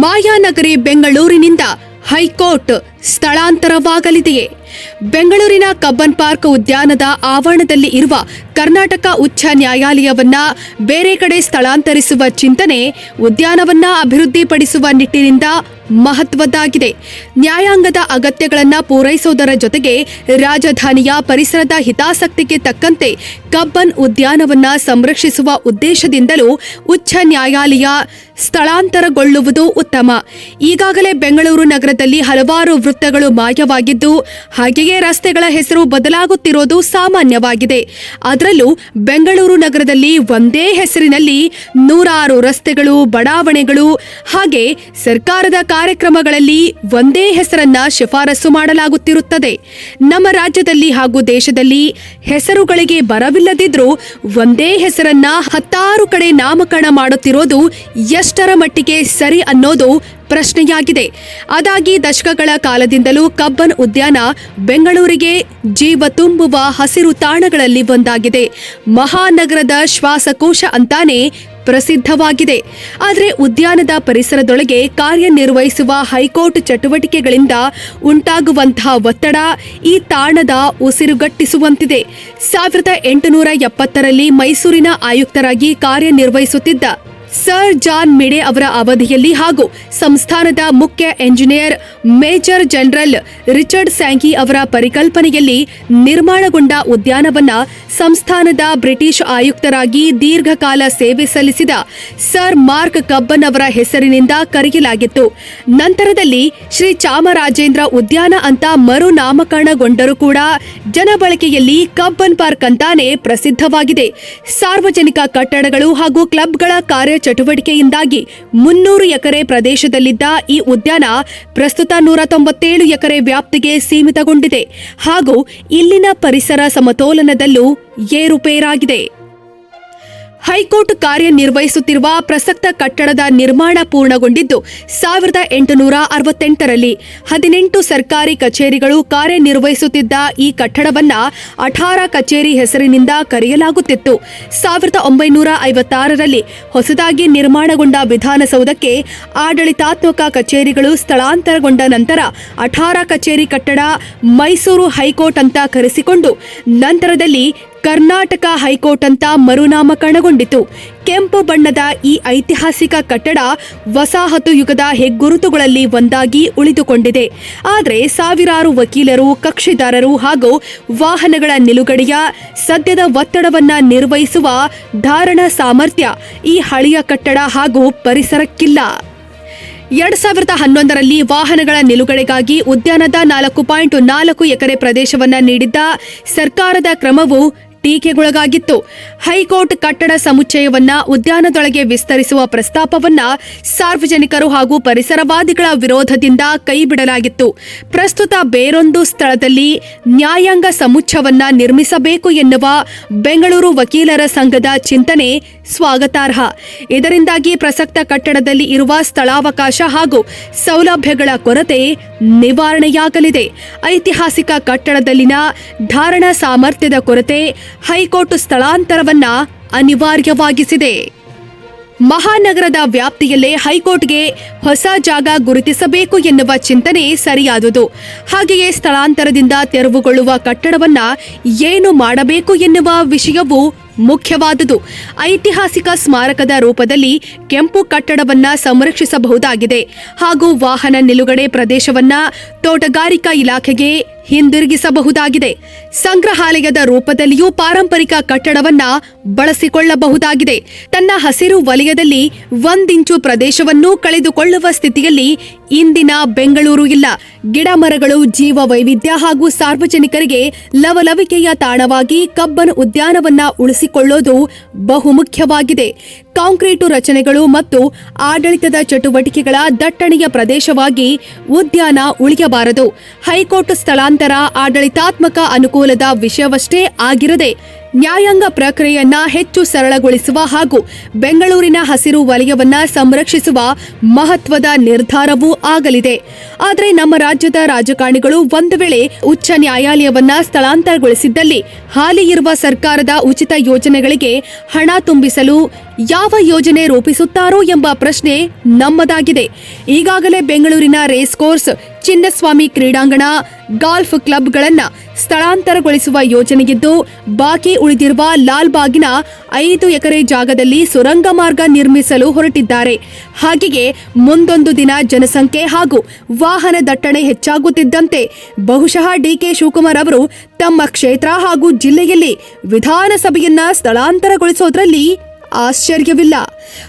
ಮಾಯಾನಗರಿ ಬೆಂಗಳೂರಿನಿಂದ ಹೈಕೋರ್ಟ್ ಸ್ಥಳಾಂತರವಾಗಲಿದೆಯೇ? ಬೆಂಗಳೂರಿನ Cubbon park ಉದ್ಯಾನದ ಆವರಣದಲ್ಲಿ ಇರುವ ಕರ್ನಾಟಕ ಉಚ್ಚ ನ್ಯಾಯಾಲಯವನ್ನ ಬೇರೆ ಕಡೆ ಸ್ಥಳಾಂತರಿಸುವ ಚಿಂತನೆ ಉದ್ಯಾನವನ್ನ ಅಭಿವೃದ್ಧಿಪಡಿಸುವ ನಿಟ್ಟಿನಿಂದ ಮಹತ್ವದ್ದಾಗಿದೆ. ನ್ಯಾಯಾಂಗದ ಅಗತ್ಯಗಳನ್ನು ಪೂರೈಸುವುದರ ಜೊತೆಗೆ ರಾಜಧಾನಿಯ ಪರಿಸರದ ಹಿತಾಸಕ್ತಿಗೆ ತಕ್ಕಂತೆ ಕಬ್ಬನ್ ಉದ್ಯಾನವನ್ನ ಸಂರಕ್ಷಿಸುವ ಉದ್ದೇಶದಿಂದಲೂ ಉಚ್ಚ ನ್ಯಾಯಾಲಯ ಸ್ಥಳಾಂತರಗೊಳ್ಳುವುದು ಉತ್ತಮ. ಈಗಾಗಲೇ ಬೆಂಗಳೂರು ನಗರದಲ್ಲಿ ಹಲವಾರು ವೃತ್ತಗಳು ಮಾಯವಾಗಿದ್ದು, ಹಾಗೆಯೇ ರಸ್ತೆಗಳ ಹೆಸರು ಬದಲಾಗುತ್ತಿರೋದು ಸಾಮಾನ್ಯವಾಗಿದೆ. ಅದರಲ್ಲೂ ಬೆಂಗಳೂರು ನಗರದಲ್ಲಿ ಒಂದೇ ಹೆಸರಿನಲ್ಲಿ ನೂರಾರು ರಸ್ತೆಗಳು, ಬಡಾವಣೆಗಳು, ಹಾಗೆ ಸರ್ಕಾರದ ಕಾರ್ಯಕ್ರಮಗಳಲ್ಲಿ ಒಂದೇ ಹೆಸರನ್ನ ಶಿಫಾರಸು ಮಾಡಲಾಗುತ್ತಿರುತ್ತದೆ. ನಮ್ಮ ರಾಜ್ಯದಲ್ಲಿ ಹಾಗೂ ದೇಶದಲ್ಲಿ ಹೆಸರುಗಳಿಗೆ ಬರವಿಲ್ಲದಿದ್ರೂ ಒಂದೇ ಹೆಸರನ್ನ ಹತ್ತಾರು ಕಡೆ ನಾಮಕರಣ ಮಾಡುತ್ತಿರೋದು ಎಷ್ಟರ ಮಟ್ಟಿಗೆ ಸರಿ ಅನ್ನೋದು ಪ್ರಶ್ನೆಯಾಗಿದೆ. ಅದಾಗಿ ದಶಕಗಳ ಕಾಲದಿಂದಲೂ ಕಬ್ಬನ್ ಉದ್ಯಾನ ಬೆಂಗಳೂರಿಗೆ ಜೀವ ತುಂಬುವ ಹಸಿರು ತಾಣಗಳಲ್ಲಿ ಒಂದಾಗಿದೆ. ಮಹಾನಗರದ ಶ್ವಾಸಕೋಶ ಅಂತಾನೆ ಪ್ರಸಿದ್ಧವಾಗಿದೆ. ಆದರೆ ಉದ್ಯಾನದ ಪರಿಸರದೊಳಗೆ ಕಾರ್ಯನಿರ್ವಹಿಸುವ ಹೈಕೋರ್ಟ್ ಚಟುವಟಿಕೆಗಳಿಂದ ಉಂಟಾಗುವಂತಹ ಒತ್ತಡ ಈ ತಾಣದ ಉಸಿರುಗಟ್ಟಿಸುವಂತಿದೆ. ಸಾವಿರದ ಎಂಟುನೂರ ಎಪ್ಪತ್ತರಲ್ಲಿ ಮೈಸೂರಿನ ಆಯುಕ್ತರಾಗಿ ಕಾರ್ಯನಿರ್ವಹಿಸುತ್ತಿದ್ದ ಸರ್ ಜಾನ್ ಮಿಡೆ ಅವರ ಅವಧಿಯಲ್ಲಿ ಹಾಗೂ ಸಂಸ್ಥಾನದ ಮುಖ್ಯ engineer major general Richard Sankey ಅವರ ಪರಿಕಲ್ಪನೆಯಲ್ಲಿ ನಿರ್ಮಾಣಗೊಂಡ ಉದ್ಯಾನವನ್ನ ಸಂಸ್ಥಾನದ ಬ್ರಿಟಿಷ್ ಆಯುಕ್ತರಾಗಿ ದೀರ್ಘಕಾಲ ಸೇವೆ ಸಲ್ಲಿಸಿದ ಸರ್ ಮಾರ್ಕ್ ಕಬ್ಬನ್ ಅವರ ಹೆಸರಿನಿಂದ ಕರೆಯಲಾಗಿತ್ತು. ನಂತರದಲ್ಲಿ ಶ್ರೀ ಚಾಮರಾಜೇಂದ್ರ ಉದ್ಯಾನ ಅಂತ ಮರು ನಾಮಕರಣಗೊಂಡರೂ ಕೂಡ ಜನಬಳಕೆಯಲ್ಲಿ ಕಬ್ಬನ್ ಪಾರ್ಕ್ ಅಂತಾನೆ ಪ್ರಸಿದ್ಧವಾಗಿದೆ. ಸಾರ್ವಜನಿಕ ಕಟ್ಟಡಗಳು ಹಾಗೂ ಕ್ಲಬ್ಗಳ ಕಾರ್ಯಚಟುವಟಿಕೆಯಿಂದಾಗಿ ಮುನ್ನೂರು ಎಕರೆ ಪ್ರದೇಶದಲ್ಲಿದ್ದ ಈ ಉದ್ಯಾನ ಪ್ರಸ್ತುತ ನೂರ ತೊಂಬತ್ತೇಳು ಎಕರೆ ವ್ಯಾಪ್ತಿಗೆ ಸೀಮಿತಗೊಂಡಿದೆ ಹಾಗೂ ಇಲ್ಲಿನ ಪರಿಸರ ಸಮತೋಲನದಲ್ಲೂ ಏರುಪೇರಾಗಿದೆ. ಹೈಕೋರ್ಟ್ ಕಾರ್ಯನಿರ್ವಹಿಸುತ್ತಿರುವ ಪ್ರಸಕ್ತ ಕಟ್ಟಡದ ನಿರ್ಮಾಣ ಪೂರ್ಣಗೊಂಡಿದ್ದು, ಸಾವಿರದ ಎಂಟುನೂರ ಅರವತ್ತೆಂಟರಲ್ಲಿ ಹದಿನೆಂಟು ಸರ್ಕಾರಿ ಕಚೇರಿಗಳು ಕಾರ್ಯನಿರ್ವಹಿಸುತ್ತಿದ್ದ ಈ ಕಟ್ಟಡವನ್ನ ಅಠಾರ ಕಚೇರಿ ಹೆಸರಿನಿಂದ ಕರೆಯಲಾಗುತ್ತಿತ್ತು. ಸಾವಿರದ ಒಂಬೈನೂರ ಐವತ್ತಾರರಲ್ಲಿ ಹೊಸದಾಗಿ ನಿರ್ಮಾಣಗೊಂಡ ವಿಧಾನಸೌಧಕ್ಕೆ ಆಡಳಿತಾತ್ಮಕ ಕಚೇರಿಗಳು ಸ್ಥಳಾಂತರಗೊಂಡ ನಂತರ ಅಠಾರ ಕಚೇರಿ ಕಟ್ಟಡ ಮೈಸೂರು ಹೈಕೋರ್ಟ್ ಅಂತ ಕರೆಸಿಕೊಂಡು, ನಂತರದಲ್ಲಿ ಕರ್ನಾಟಕ ಹೈಕೋರ್ಟ್ ಅಂತ ಮರುನಾಮಕರಣಗೊಂಡಿತು ಕೆಂಪು ಬಣ್ಣದ ಈ ಐತಿಹಾಸಿಕ ಕಟ್ಟಡ ವಸಾಹತು ಯುಗದ ಹೆಗ್ಗುರುತುಗಳಲ್ಲಿ ಒಂದಾಗಿ ಉಳಿದುಕೊಂಡಿದೆ. ಆದರೆ ಸಾವಿರಾರು ವಕೀಲರು, ಕಕ್ಷಿದಾರರು ಹಾಗೂ ವಾಹನಗಳ ನಿಲುಗಡೆಯ ಸದ್ಯದ ಒತ್ತಡವನ್ನು ನಿರ್ವಹಿಸುವ ಧಾರಣ ಸಾಮರ್ಥ್ಯ ಈ ಹಳೆಯ ಕಟ್ಟಡ ಹಾಗೂ ಪರಿಸರಕ್ಕಿಲ್ಲ. ಎರಡ್ ಸಾವಿರದ ಹನ್ನೊಂದರಲ್ಲಿ ವಾಹನಗಳ ನಿಲುಗಡೆಗಾಗಿ ಉದ್ಯಾನದ ನಾಲ್ಕು ಪಾಯಿಂಟ್ ನಾಲ್ಕು ಎಕರೆ ಪ್ರದೇಶವನ್ನ ನೀಡಿದ್ದ ಸರ್ಕಾರದ ಕ್ರಮವು ಟೀಕೆಗೊಳಗಾಗಿತ್ತು. ಹೈಕೋರ್ಟ್ ಕಟ್ಟಡ ಸಮುಚ್ಚಯವನ್ನ ಉದ್ಯಾನದೊಳಗೆ ವಿಸ್ತರಿಸುವ ಪ್ರಸ್ತಾಪವನ್ನ ಸಾರ್ವಜನಿಕರು ಹಾಗೂ ಪರಿಸರವಾದಿಗಳ ವಿರೋಧದಿಂದ ಕೈಬಿಡಲಾಗಿತ್ತು. ಪ್ರಸ್ತುತ ಬೇರೊಂದು ಸ್ಥಳದಲ್ಲಿ ನ್ಯಾಯಾಂಗ ಸಮುಚ್ಚವನ್ನ ನಿರ್ಮಿಸಬೇಕು ಎನ್ನುವ ಬೆಂಗಳೂರು ವಕೀಲರ ಸಂಘದ ಚಿಂತನೆ ಸ್ವಾಗತಾರ್ಹ. ಇದರಿಂದಾಗಿ ಪ್ರಸಕ್ತ ಕಟ್ಟಡದಲ್ಲಿ ಇರುವ ಸ್ಥಳಾವಕಾಶ ಹಾಗೂ ಸೌಲಭ್ಯಗಳ ಕೊರತೆ ನಿವಾರಣೆಯಾಗಲಿದೆ. ಐತಿಹಾಸಿಕ ಕಟ್ಟಡದಲ್ಲಿನ ಧಾರಣಾ ಸಾಮರ್ಥ್ಯದ ಕೊರತೆ ಹೈಕೋರ್ಟ್ ಸ್ಥಳಾಂತರವನ್ನ ಅನಿವಾರ್ಯವಾಗಿಸಿದೆ. ಮಹಾನಗರದ ವ್ಯಾಪ್ತಿಯಲ್ಲೇ ಹೈಕೋರ್ಟ್ಗೆ ಹೊಸ ಜಾಗ ಗುರುತಿಸಬೇಕು ಎನ್ನುವ ಚಿಂತನೆ ಸರಿಯಾದುದು. ಹಾಗೆಯೇ ಸ್ಥಳಾಂತರದಿಂದ ತೆರವುಗೊಳ್ಳುವ ಕಟ್ಟಡವನ್ನ ಏನು ಮಾಡಬೇಕು ಎನ್ನುವ ವಿಷಯವು ಮುಖ್ಯವಾದುದು. ಐತಿಹಾಸಿಕ ಸ್ಮಾರಕದ ರೂಪದಲ್ಲಿ ಕೆಂಪು ಕಟ್ಟಡವನ್ನ ಸಂರಕ್ಷಿಸಬಹುದಾಗಿದೆ. ಹಾಗೂ ವಾಹನ ನಿಲುಗಡೆ ಪ್ರದೇಶವನ್ನ ತೋಟಗಾರಿಕಾ ಇಲಾಖೆಗೆ ಹಿಂದಿರುಗಿಸಬಹುದಾಗಿದೆ. ಸಂಗ್ರಹಾಲಯದ ರೂಪದಲ್ಲಿಯೂ ಪಾರಂಪರಿಕ ಕಟ್ಟಡವನ್ನ ಬಳಸಿಕೊಳ್ಳಬಹುದಾಗಿದೆ. ತನ್ನ ಹಸಿರು ವಲಯದಲ್ಲಿ ಒಂದಿಂಚು ಪ್ರದೇಶವನ್ನು ಕಳೆದುಕೊಳ್ಳುವ ಸ್ಥಿತಿಯಲ್ಲಿ ಇಂದಿನ ಬೆಂಗಳೂರು ಇಲ್ಲ. ಗಿಡ ಮರಗಳು ಜೀವ ವೈವಿಧ್ಯ ಹಾಗೂ ಸಾರ್ವಜನಿಕರಿಗೆ ಲವಲವಿಕೆಯ ತಾಣವಾಗಿ ಕಬ್ಬನ್ ಉದ್ಯಾನವನ್ನ ಉಳಿಸಿಕೊಳ್ಳೋದು ಬಹುಮುಖ್ಯವಾಗಿದೆ. ಕಾಂಕ್ರೀಟು ರಚನೆಗಳು ಮತ್ತು ಆಡಳಿತದ ಚಟುವಟಿಕೆಗಳ ದಟ್ಟಣೆಯ ಪ್ರದೇಶವಾಗಿ ಉದ್ಯಾನ ಉಳಿಯಬಾರದು. ಹೈಕೋರ್ಟ್ ಸ್ಥಳಾಂತರ ಸ್ಥಳಾಂತರ ಆಡಳಿತಾತ್ಮಕ ಅನುಕೂಲದ ವಿಷಯವಷ್ಟೇ ಆಗಿರದೆ ನ್ಯಾಯಾಂಗ ಪ್ರಕ್ರಿಯೆಯನ್ನ ಹೆಚ್ಚು ಸರಳಗೊಳಿಸುವ ಹಾಗೂ ಬೆಂಗಳೂರಿನ ಹಸಿರು ವಲಯವನ್ನ ಸಂರಕ್ಷಿಸುವ ಮಹತ್ವದ ನಿರ್ಧಾರವೂ ಆಗಲಿದೆ. ಆದರೆ ನಮ್ಮ ರಾಜ್ಯದ ರಾಜಕಾರಣಿಗಳು ಒಂದು ವೇಳೆ ಉಚ್ಚ ನ್ಯಾಯಾಲಯವನ್ನ ಸ್ಥಳಾಂತರಗೊಳಿಸಿದ್ದಲ್ಲಿ ಹಾಲಿ ಇರುವ ಸರ್ಕಾರದ ಉಚಿತ ಯೋಜನೆಗಳಿಗೆ ಹಣ ತುಂಬಿಸಲು ಯಾವ ಯೋಜನೆ ರೂಪಿಸುತ್ತಾರೋ ಎಂಬ ಪ್ರಶ್ನೆ ನಮ್ಮದಾಗಿದೆ. ಈಗಾಗಲೇ ಬೆಂಗಳೂರಿನ ರೇಸ್ ಕೋರ್ಸ್ ಚಿನ್ನಸ್ವಾಮಿ ಕ್ರೀಡಾಂಗಣ ಗಾಲ್ಫ್ ಕ್ಲಬ್ಗಳನ್ನು ಸ್ಥಳಾಂತರಗೊಳಿಸುವ ಯೋಜನೆಗಿದ್ದು, ಬಾಕಿ ಉಳಿದಿರುವ ಲಾಲ್ಬಾಗಿನ ಐದು ಎಕರೆ ಜಾಗದಲ್ಲಿ ಸುರಂಗ ಮಾರ್ಗ ನಿರ್ಮಿಸಲು ಹೊರಟಿದ್ದಾರೆ. ಹಾಗೆಯೇ ಮುಂದೊಂದು ದಿನ ಜನಸಂಖ್ಯೆ ಹಾಗೂ ವಾಹನ ದಟ್ಟಣೆ ಹೆಚ್ಚಾಗುತ್ತಿದ್ದಂತೆ ಬಹುಶಃ ಡಿಕೆ ಶಿವಕುಮಾರ್ ಅವರು ತಮ್ಮ ಕ್ಷೇತ್ರ ಹಾಗೂ ಜಿಲ್ಲೆಯಲ್ಲಿ ವಿಧಾನಸಭೆಯನ್ನ ಸ್ಥಳಾಂತರಗೊಳಿಸೋದ್ರಲ್ಲಿ ಆಶ್ಚರ್ಯವಿಲ್ಲ.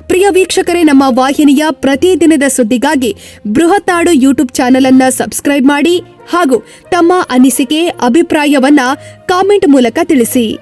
ಪ್ರಿಯ ವೀಕ್ಷಕರೇ, ನಮ್ಮ ವಾಹಿನಿಯ ಪ್ರತಿದಿನದ ಸುದ್ದಿಗಾಗಿ ಬೃಹತ್ ನಾಡು ಯೂಟ್ಯೂಬ್ ಚಾನೆಲ್ ಅನ್ನ ಸಬ್ಸ್ಕ್ರೈಬ್ ಮಾಡಿ ಹಾಗೂ ತಮ್ಮ ಅನಿಸಿಕೆ, ಅಭಿಪ್ರಾಯವನ್ನ ಕಾಮೆಂಟ್ ಮೂಲಕ ತಿಳಿಸಿ.